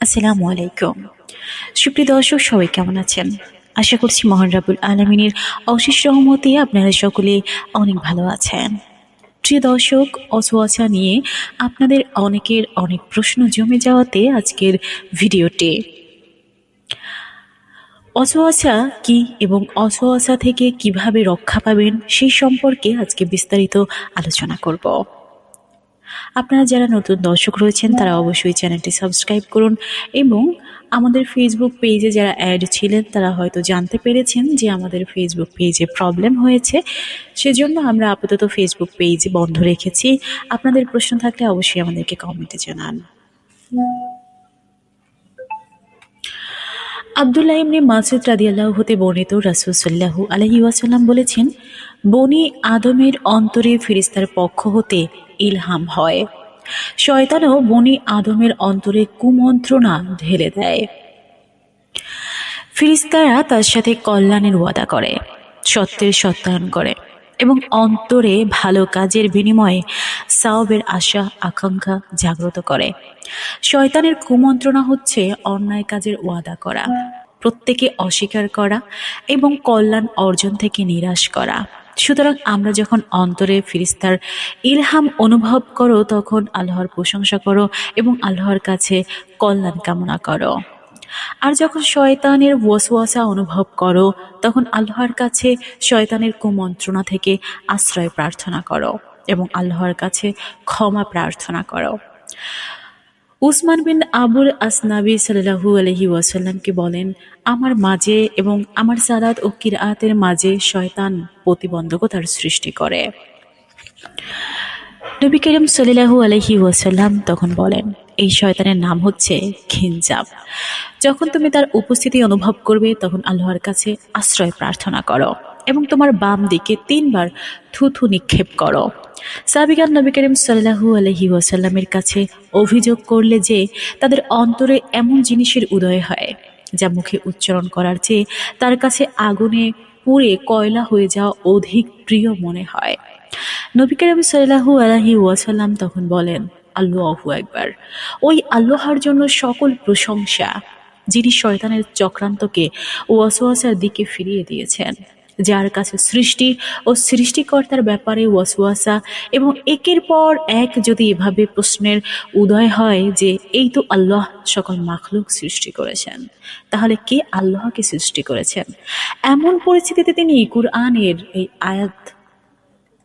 আসসালামু আলাইকুম। সুপ্রিয় দর্শক, সবাই কেমন আছেন? আশা করছি মহান রাবুল আলমিনের অশেষ রহমতে আপনারা সকলে অনেক ভালো আছেন। প্রিয় দর্শক অসোয়াশা নিয়ে আপনাদের অনেকের অনেক প্রশ্ন জমে যাওয়াতে আজকের ভিডিওটি অসোয়াশা কি এবং অসোয়াশা থেকে কীভাবে রক্ষা পাবেন সেই সম্পর্কে আজকে বিস্তারিত আলোচনা করব। আপনারা যারা নতুন দর্শক রয়েছেন, তারা অবশ্যই চ্যানেলটি সাবস্ক্রাইব করুন এবং আমাদের ফেসবুক পেজে যারা অ্যাড ছিলেন, তারা হয়তো জানতে পেরেছেন যে আমাদের ফেসবুক পেজে প্রবলেম হয়েছে। সেজন্য আমরা আপাতত ফেসবুক পেজ বন্ধ রেখেছি। আপনাদের প্রশ্ন থাকলে অবশ্যই আমাদেরকে কমেন্টে জানান। আবদুল্লাহ ইমনি মাসুদ রাদিয়াল্লাহ হতে বর্ণিত রাসূল আলহি ওয়াসাল্লাম বলেছেন, বনি আদমের অন্তরে ফিরিস্তার পক্ষ হতে ইলহাম হয়। শয়তানও বনি আদমের অন্তরে কুমন্ত্রণা ঢেলে দেয়। ফিরিস্তারা তার সাথে কল্যাণের ওয়াদা করে, সত্যের সত্যায়ন করে। এবং অন্তরে ভালো কাজের বিনিময়ে সাওবের আশা, আকাঙ্ক্ষা জাগ্রত করে। শয়তানের কুমন্ত্রণা হচ্ছে অন্যায় কাজের ওয়াদা করা, প্রত্যেকে অস্বীকার করা এবং কল্যাণ অর্জন থেকে নিরাশ করা। সুতরাং আমরা যখন অন্তরে ফিরিস্তার ইলহাম অনুভব করো, তখন আল্লাহর প্রশংসা করো এবং আল্লাহর কাছে কল্যাণ কামনা করো। আর যখন শয়তানের ওয়াসওয়াসা অনুভব করো, তখন আল্লাহর কাছে শয়তানের কুমন্ত্রণা থেকে আশ্রয় প্রার্থনা করো এবং আল্লাহর কাছে ক্ষমা প্রার্থনা করো। উসমান বিন আবুল আসনাবি সাল্লাহু আলহি ওয়াসাল্লামকে বলেন, আমার মাঝে এবং আমার সালাদ ও কিরাতের মাঝে শয়তান প্রতিবন্ধকতার সৃষ্টি করে। নবী করিম সাল্লাহু আলহি ওয়াসাল্লাম তখন বলেন, এই শয়তানের নাম হচ্ছে খিনজাব যখন তুমি তার উপস্থিতি অনুভব করবে, তখন আল্লাহর কাছে আশ্রয় প্রার্থনা করো এবং তোমার বাম দিকে তিনবার থুথু নিক্ষেপ করো। সাবিকান নবী করিম সাল্লাহু আলহি ওয়াসাল্লামের কাছে অভিযোগ করলে যে তাদের অন্তরে এমন জিনিসের উদয় হয়, যা মুখে উচ্চারণ করার চেয়ে তার কাছে আগুনে পুড়ে কয়লা হয়ে যাওয়া অধিক প্রিয় মনে হয়। নবী করিম সাল্লাহু আলহি ওয়াসাল্লাম তখন বলেন, আল্লাহু একবার ওই আল্লাহর জন্য সকল প্রশংসা যিনি শয়তানের চক্রান্তকে ওয়াসওয়াসার দিকে ফিরিয়ে দিয়েছেন, যার কাছে সৃষ্টি ও সৃষ্টিকর্তার ব্যাপারে ওয়াসওয়াসা এবং একের পর এক যদি এভাবে প্রশ্নের উদয় হয় যে এই তো আল্লাহ সকল মাখলুক সৃষ্টি করেছেন, তাহলে কে আল্লাহকে সৃষ্টি করেছেন? এমন পরিস্থিতিতে তিনি কুরআনের এই আয়াত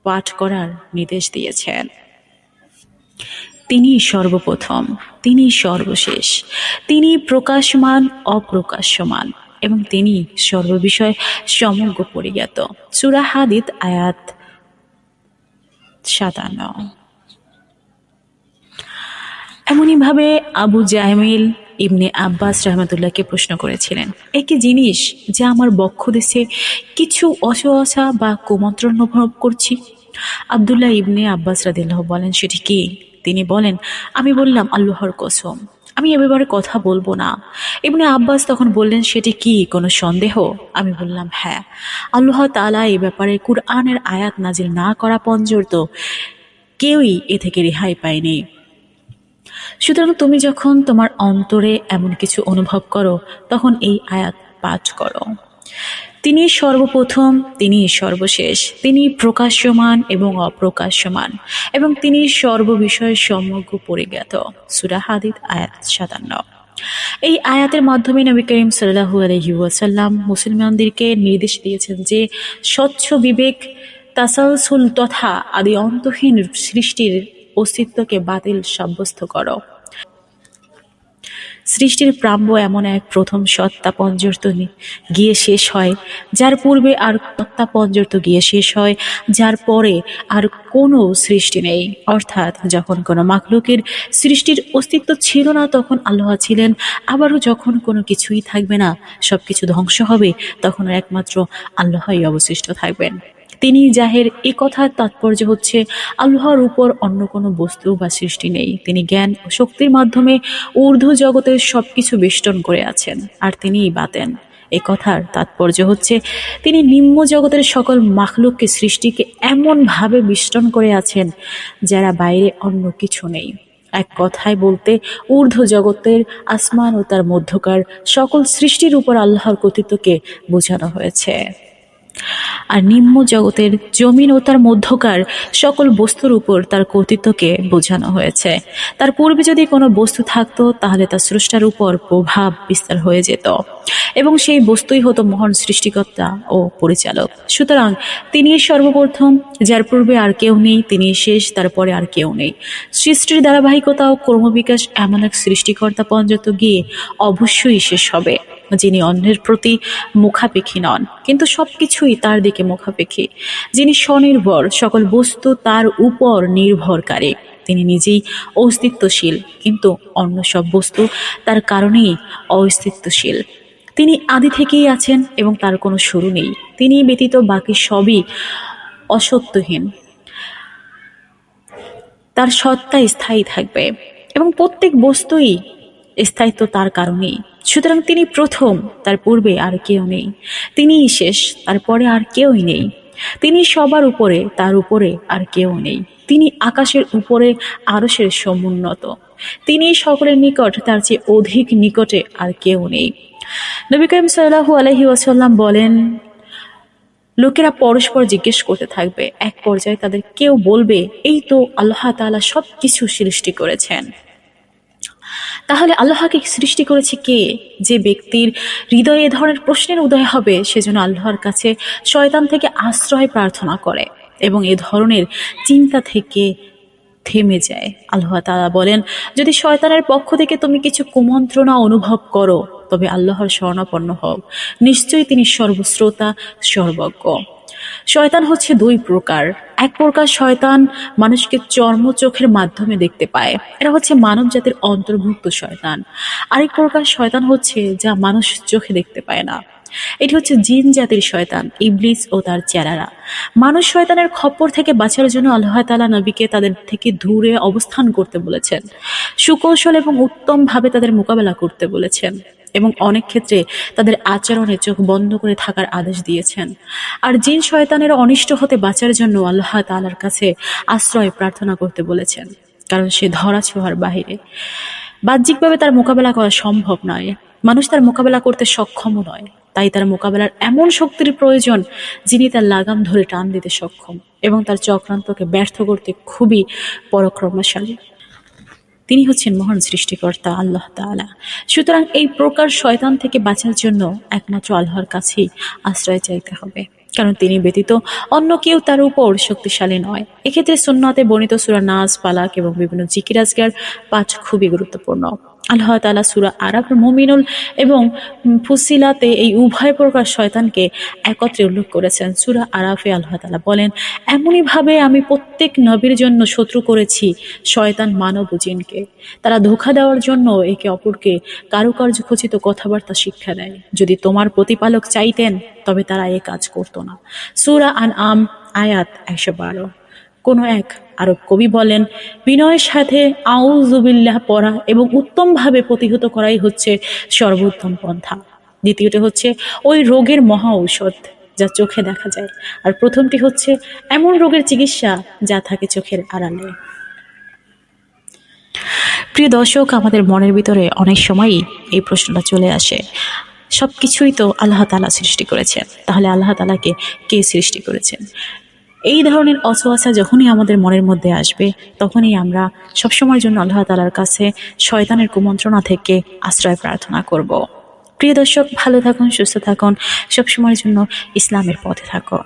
পাঠ করার নির্দেশ দিয়েছেন। তিনি সর্বপ্রথম তিনি সর্বশেষ তিনি প্রকাশমান, অপ্রকাশ্যমান এবং তিনি সর্ববিষয় সমগ্র পরিজ্ঞাত। সুরা হাদিদ আয়াত সাতান্ন। এমনইভাবে আবু জাহমিল ইবনে আব্বাস রহমতুল্লাহকে প্রশ্ন করেছিলেন, একই জিনিস যা আমার বক্ষ দেশে কিছু অসহসা বা কুমন্ত্রণ অনুভব করছি? আবদুল্লাহ ইবনে আব্বাস রাদিল্লাহ বলেন, সেটি কি? তিনি বলেন, আমি বললাম, আল্লাহর কসম, আমি এ ব্যাপারে কথা বলব না। ইবনে আব্বাস তখন বললেন, সেটি কি, কোনো সন্দেহ? আমি বললাম হ্যাঁ আল্লাহ তালা এ ব্যাপারে কুরআনের আয়াত নাজিল না করা পর্যন্ত কেউই এ থেকে রেহাই পায়নি। সুতরাং তুমি যখন তোমার অন্তরে এমন কিছু অনুভব করো, তখন এই আয়াত পাঠ করো। তিনি সর্বপ্রথম, তিনি সর্বশেষ, তিনি প্রকাশ্যমান এবং অপ্রকাশ্যমান, এবং তিনি সর্ববিষয়ে সমগ্র পরিজ্ঞাত। সুরা হাদিদ, আয়াত সাতান্ন। এই আয়াতের মাধ্যমে নবী করিম সাল্লাহু আলহি ওয়াসাল্লাম মুসলমানদেরকে নির্দেশ দিয়েছেন যে, স্বচ্ছ বিবেক, তাসালসুল তথা আদি অন্তহীন সৃষ্টির অস্তিত্বকে বাতিল সাব্যস্ত করো। সৃষ্টির প্রাম্য এমন এক প্রথম সত্তা পঞ্জর্ত গিয়ে শেষ হয়, যার পূর্বে আর সত্তা পঞ্জর্ত গিয়ে শেষ হয়, যার পরে আর কোনো সৃষ্টি নেই। অর্থাৎ যখন কোনো মাখলুকের সৃষ্টির অস্তিত্ব ছিল না, তখন আল্লাহ ছিলেন। আবারও যখন কোনো কিছুই থাকবে না সব কিছু ধ্বংস হবে, তখন একমাত্র আল্লাহই অবশিষ্ট থাকবেন। তিনি জাহের এ কথার তাৎপর্য হচ্ছে, আল্লাহর উপর অন্য কোনো বস্তু বা সৃষ্টি নেই। তিনি জ্ঞান ও শক্তির মাধ্যমে ঊর্ধ্ব জগতের সব কিছু বেষ্টন করে আছেন, আর তিনিই বাতেন এ কথার তাৎপর্য হচ্ছে, তিনি নিম্ন জগতের সকল মাখলুককে সৃষ্টিকে এমনভাবে বিষ্টন করে আছেন, যারা বাইরে অন্য কিছু নেই। এক কথায় বলতে, ঊর্ধ্ব জগতের আসমান ও তার মধ্যকার সকল সৃষ্টির উপর আল্লাহর কর্তৃত্বকে বোঝানো হয়েছে। আর নিম্ন জগতের জমিন ও তার মধ্যকার সকল বস্তুর উপর তার কর্তৃত্বকে বোঝানো হয়েছে। তার পূর্বে যদি কোনো বস্তু থাকতো, তাহলে তার স্রষ্টার উপর প্রভাব বিস্তার হয়ে যেত। এবং সেই বস্তুই হতো মহান সৃষ্টিকর্তা ও পরিচালক। সুতরাং তিনি সর্বপ্রথম, যার পূর্বে আর কেউ নেই, তিনি শেষ, তারপরে আর কেউ নেই। সৃষ্টির ধারাবাহিকতা ও কর্মবিকাশ এমন এক সৃষ্টিকর্তা পর্যন্ত গিয়ে অবশ্যই শেষ হবে। যিনি অন্যের প্রতি মুখাপেক্ষী নন, কিন্তু সব কিছুই তার দিকে মুখাপেক্ষী। যিনি স্বনির্ভর, সকল বস্তু তার উপর নির্ভরকারী। তিনি নিজেই অস্তিত্বশীল, কিন্তু অন্য সব বস্তু তার কারণেই অস্তিত্বশীল। তিনি আদি থেকেই আছেন এবং তার কোনো শুরু নেই। তিনি ব্যতীত বাকি সবই অসত্যহীন। তার সত্তা স্থায়ী থাকবে এবং প্রত্যেক বস্তুই স্থায়িত্ব তার কারণেই। সুতরাং তিনি প্রথম, তার পূর্বে আর কেউ নেই। তিনিই শেষ, তারপরে আর কেউই নেই। তিনি সবার উপরে, তার উপরে আর কেউ নেই। তিনি আকাশের উপরে, আরশের সমুন্নত। তিনি সকলের নিকট, তার চেয়ে অধিক নিকটে আর কেউ নেই। নবী করিম সাল্লাহু আলহি ওয়াসাল্লাম বলেন, লোকেরা পরস্পর জিজ্ঞেস করতে থাকবে। এক পর্যায়ে তাদের কেউ বলবে, এই তো আল্লাহ তাআলা সব কিছু সৃষ্টি করেছেন তাহলে আল্লাহকে সৃষ্টি করেছে কে? যে ব্যক্তির হৃদয়ে এ ধরনের প্রশ্নের উদয় হবে, সেজন্য আল্লাহর কাছে শয়তান থেকে আশ্রয় প্রার্থনা করে এবং এ ধরনের চিন্তা থেকে থেমে যায়। আল্লাহ তাআলা বলেন, যদি শয়তানের পক্ষ থেকে তুমি কিছু কুমন্ত্রণা অনুভব করো, তবে আল্লাহর স্বর্ণাপন্ন হও। নিশ্চয়ই তিনি সর্বশ্রোতা, সর্বজ্ঞ। শয়তান হচ্ছে দুই প্রকার। এক প্রকার শয়তান মানুষকে চর্ম চোখের মাধ্যমে দেখতে পায় এরা হচ্ছে মানব জাতির অন্তর্ভুক্ত শয়তান। আরেক প্রকার শয়তান হচ্ছে যা মানুষ চোখে দেখতে পায় না। এটি হচ্ছে জিন জাতির শয়তান, ইবলিস ও তার চেরারা মানুষ শয়তানের খপ্পর থেকে বাঁচার জন্য আল্লাহ তালা নবীকে তাদের থেকে দূরে অবস্থান করতে বলেছেন। সুকৌশল এবং উত্তমভাবে তাদের মোকাবেলা করতে বলেছেন। এবং অনেক ক্ষেত্রে তাদের আচরণে চোখ বন্ধ করে থাকার আদেশ দিয়েছেন। আর জিন শয়তানের অনিষ্ট হতে বাঁচার জন্য আল্লাহ তালার কাছে আশ্রয় প্রার্থনা করতে বলেছেন, কারণ সে ধরা ছোঁয়ার বাহিরে। বাহ্যিকভাবে তার মোকাবেলা করা সম্ভব নয়। মানুষ তার মোকাবেলা করতে সক্ষমও নয়। তাই তার মোকাবেলার এমন শক্তির প্রয়োজন যিনি তার লাগাম ধরে টান দিতে সক্ষম এবং তার চক্রান্তকে ব্যর্থ করতে খুবই পরাক্রমশালী। তিনি হচ্ছেন মহান সৃষ্টিকর্তা আল্লাহ তালা সুতরাং এই প্রকার শয়তান থেকে বাঁচার জন্য একমাত্র আল্লাহর কাছেই আশ্রয় চাইতে হবে। কারণ তিনি ব্যতীত অন্য কেউ তার উপর শক্তিশালী নয়। এক্ষেত্রে সুন্নাতে বর্ণিত সুরা নাজ পালাক এবং বিভিন্ন জিকিরাজগার পাঠ খুবই গুরুত্বপূর্ণ। আল্লাহ তালা সুরা আরব মুমিনুল এবং ফুসিলাতে এই উভয় প্রকার শয়তানকে একত্রে উল্লেখ করেছেন। সুরা আরাফে আল্লাহ তালা বলেন, এমনইভাবে আমি প্রত্যেক নবীর জন্য শত্রু করেছি শয়তান মানব জিনকে। তারা ধোকা দেওয়ার জন্য একে অপরকে কারুকার্য খচিত কথাবার্তা শিক্ষা দেয়। যদি তোমার প্রতিপালক চাইতেন, তবে তারা এ কাজ করতো না। সুরা আন আম আয়াত একশো বারো। কোনো এক আরব কবি বলেন, বিনয়ের সাথে আউজুবিল্লাহ পড়া এবং উত্তমভাবে প্রতিহত করাই হচ্ছে সর্বোত্তম পন্থা। দ্বিতীয়টি হচ্ছে ওই রোগের মহা ঔষধ যা চোখে দেখা যায়। আর প্রথমটি হচ্ছে এমন রোগের চিকিৎসা যা থাকে চোখের আড়ালে। প্রিয় দর্শক, আমাদের মনের ভিতরে অনেক সময়ই এই প্রশ্নটা চলে আসে। সব কিছুই তো আল্লাহ তালা সৃষ্টি করেছেন। তাহলে আল্লাহ তালাকে কে সৃষ্টি করেছেন? এই ধরনের অসহাসা যখনই আমাদের মনের মধ্যে আসবে, তখনই আমরা সবসময়ের জন্য আল্লাহ তালার কাছে শয়তানের কুমন্ত্রণা থেকে আশ্রয় প্রার্থনা করব। প্রিয় দর্শক, ভালো থাকুন, সুস্থ থাকুন, সবসময়ের জন্য ইসলামের পথে থাকুন